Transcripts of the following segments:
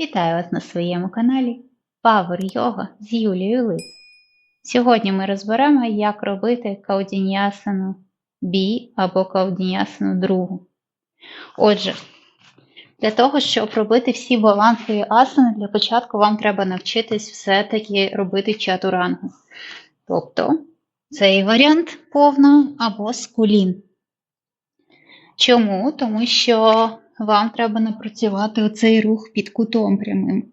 Вітаю вас на своєму каналі Power Yoga з Юлією Лис. Сьогодні ми розберемо, як робити каудінясану бі або каудінясану другу. Отже, для того, щоб робити всі балансові асани, для початку вам треба навчитись все-таки робити чатурангу. Тобто, цей варіант повна або скулін. Чому? Тому що вам треба напрацювати оцей рух під кутом прямим,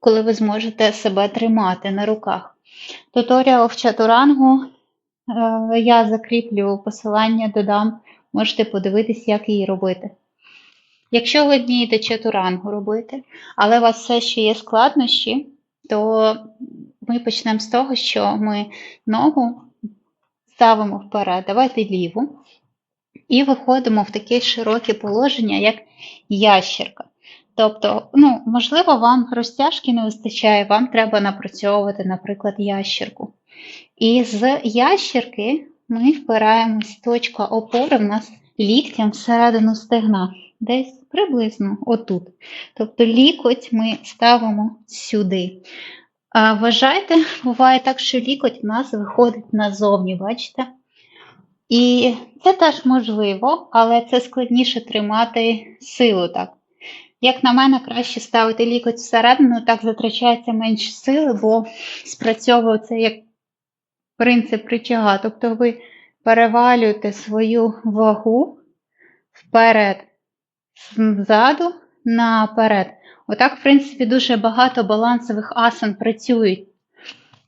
коли ви зможете себе тримати на руках. Туторіал в чатурангу е, я закріплю посилання, додам, можете подивитись, як її робити. Якщо ви вмієте чатурангу робити, але у вас все ще є складнощі, то ми почнемо з того, що ми ногу ставимо вперед, давайте ліву. І виходимо в таке широке положення, як ящерка. Тобто, ну, можливо, вам розтяжки не вистачає, вам треба напрацьовувати, наприклад, ящерку. І з ящерки ми впираємось, точка опори в нас ліктям всередину стегна, десь приблизно отут. Тобто лікоть ми ставимо сюди. А Вважайте, буває так, що лікоть в нас виходить назовні, бачите? І це теж можливо, але це складніше тримати силу так. Як на мене, краще ставити лікоть всередину, так затрачається менше сили, бо спрацьовує це як принцип рычага. Тобто ви перевалюєте свою вагу вперед, ззаду наперед. Отак, в принципі, дуже багато балансових асан працюють.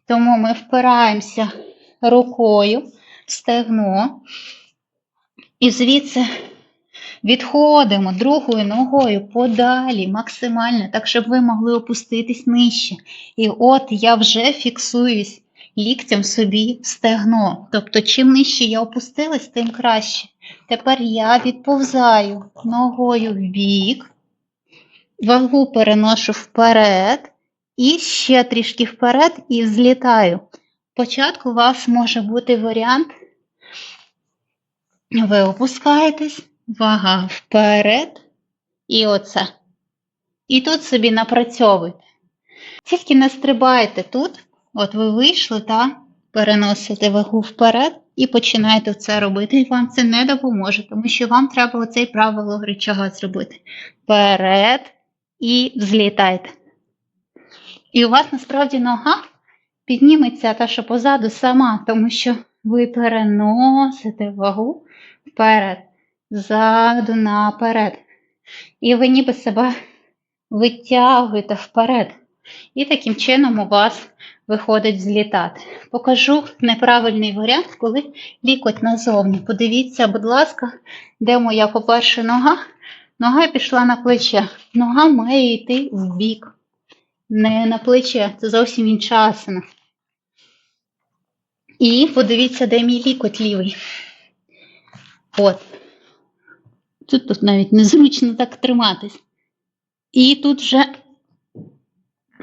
Тому ми впираємося рукою стегно. І звідси відходимо другою ногою подалі, максимально, так, щоб ви могли опуститись нижче. І от я вже фіксуюсь ліктем собі стегно. Тобто, чим нижче я опустилась, тим краще. Тепер я відповзаю ногою в бік, вагу переношу вперед, і ще трішки вперед і злітаю. Спочатку у вас може бути варіант, ви опускаєтесь, вага вперед, і оце. І тут собі напрацьовуйте. Тільки не стрибайте тут, от ви вийшли, та переносите вагу вперед і починаєте це робити, і вам це не допоможе, тому що вам треба оцей правило рычага зробити. Вперед і злітайте. І у вас насправді нога підніметься та, що позаду сама, тому що ви переносите вагу вперед, ззаду наперед. І ви ніби себе витягуєте вперед. І таким чином у вас виходить злітати. Покажу неправильний варіант, коли лікоть назовні. Подивіться, будь ласка, де моя, по-перше, нога. Нога пішла на плече. Нога має йти в бік. Не на плече, це зовсім інша асана. І подивіться, де мій лікоть лівий. От. Тут, тут навіть незручно так триматись. І тут вже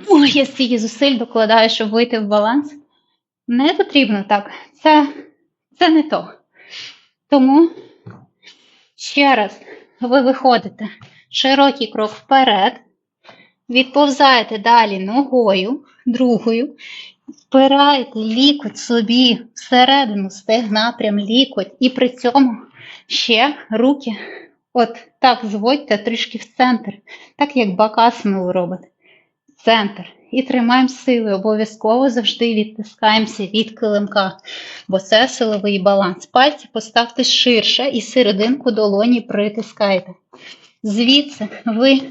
Ой, я стільки зусиль докладаю, щоб вийти в баланс. Не потрібно так. Це, це не то. Тому ще раз ви виходите широкий крок вперед, відповзаєте далі ногою, другою, впираєте лікоть собі всередину стегна, прям лікоть, і при цьому ще руки от так зводьте трішки в центр, так як бакасину ви робите. Центр. І тримаємо сили. Обов'язково завжди відтискаємося від килимка, бо це силовий баланс. Пальці поставте ширше і серединку долоні притискайте. Звідси ви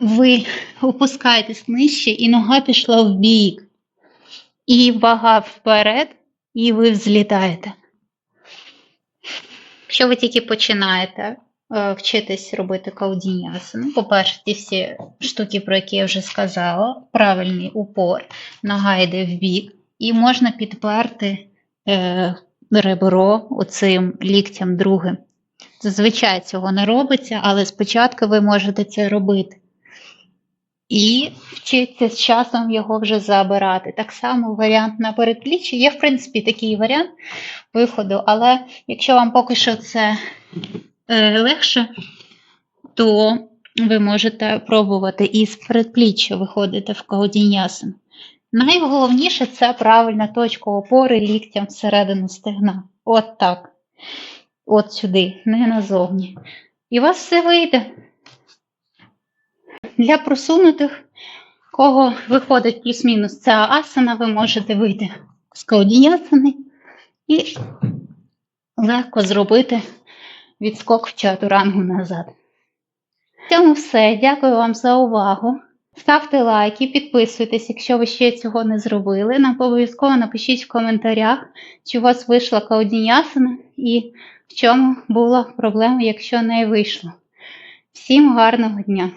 ви опускаєтесь нижче, і нога пішла в бік. І вага вперед, і ви взлітаєте. Якщо ви тільки починаєте е, вчитись робити каудінясану, по-перше, ті всі штуки, про які я вже сказала, правильний упор, нога йде в бік, і можна підперти е, ребро оцим ліктям другим. Зазвичай цього не робиться, але спочатку ви можете це робити. І вчиться з часом його вже забирати. Так само варіант на передпліччі. Є, в принципі, такий варіант виходу, але якщо вам поки що це е, легше, то ви можете пробувати із передпліччя виходити в каудіньясин. Найголовніше це правильна точка опори ліктям всередину стегна. От так. От сюди, не назовні. І у вас все вийде. Для просунутих, кого виходить плюс-мінус ця асана, ви можете вийти з каудіньясани і легко зробити відскок в чатурангу назад. В цьому все. Дякую вам за увагу. Ставте лайки, підписуйтесь, якщо ви ще цього не зробили. Нам обов'язково напишіть в коментарях, чи у вас вийшла каудіньясана і в чому була проблема, якщо не вийшло. Всім гарного дня!